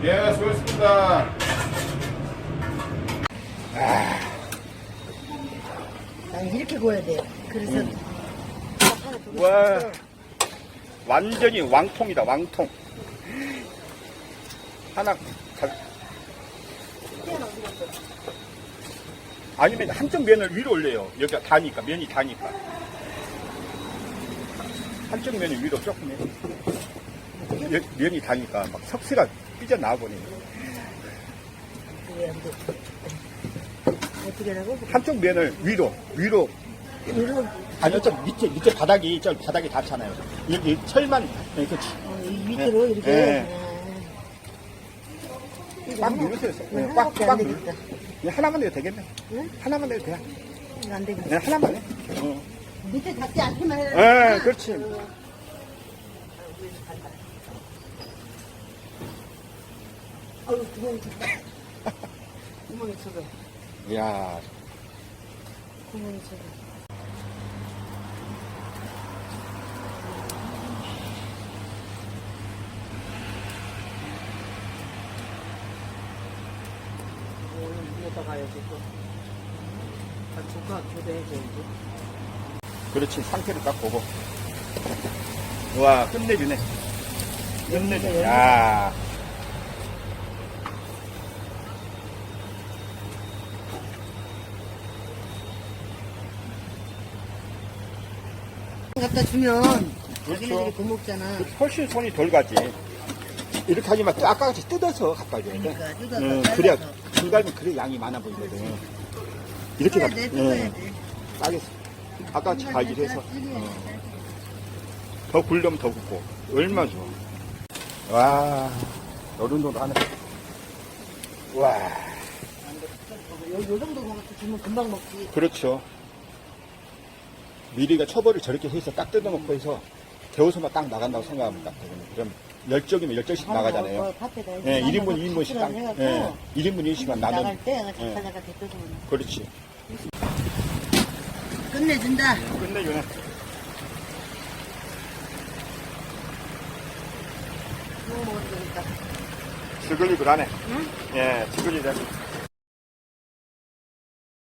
수고했습니다. 난 이렇게 구워야 돼. 그래서 음. 와. 완전히 왕통이다, 왕통. 하나, 잘. 아니면 한쪽 면을 위로 올려요. 여기가 다니까, 면이 다니까. 한쪽 면을 위로 조금 해. 여- 면이 다니까 막 석쇠가 돼. 어떻게 하라고? 한쪽 면을 위로, 위로. 이리로 아니요, 저 밑에, 밑에 바닥이, 저 바닥이 닿잖아요. 여기 철만, 이렇게 어, 이 밑으로 네. 이렇게. 네. 아. 꽉 누르세요. 네, 꽉, 꽉안 누르. 네, 하나만 내도 되겠네. 응? 하나만 내도 돼. 안 되겠다. 네, 하나만 해. 어. 밑에 닿지 않기만 해라. 네, 그렇지. 어 우, 구멍이 쳤다. 구멍이 쳐서. 이야, 구멍이 쳐서. 오늘 물에다 가야지 또. 아, 조카 교대해줘야지. 그렇지. 상태를 딱 보고. 와, 끝내주네. 끝내주네. 야 갖다 주면 그렇죠. 자기네들이 구먹잖아. 훨씬 손이 덜 가지. 이렇게 하지만 또 아까 같이 뜯어서 갖다 줘야 돼. 그러니까 뜯어서 응, 잘라서. 그래야, 불갈면 그래 양이 많아 보이거든. 이렇게 뜯어야 갖다, 돼, 뜯어야 돼. 싸겠어. 아까 같이 갈기를 해서. 뜯어야 돼. 어. 더 굴려면 더 굽고. 얼마나 좋아. 와, 노릇노릇하네. 와, 요, 요 정도 먹어도 주면 금방 먹지. 그렇죠. 미리가 처벌을 저렇게 해서 딱 뜯어놓고 해서 데워서만 딱 나간다고 되거든요. 그럼 열정이면 열정씩 나가잖아요. 어, 예, 이렇게 1인분 2인분씩 딱, 예, 1인분 2인분씩만 나눠. 나갈 때 예. 잠깐 데펴주면 그렇지. 끝내준다. 끝내주네. 되겠다. 지글지글하네. 응? 예, 지글지글.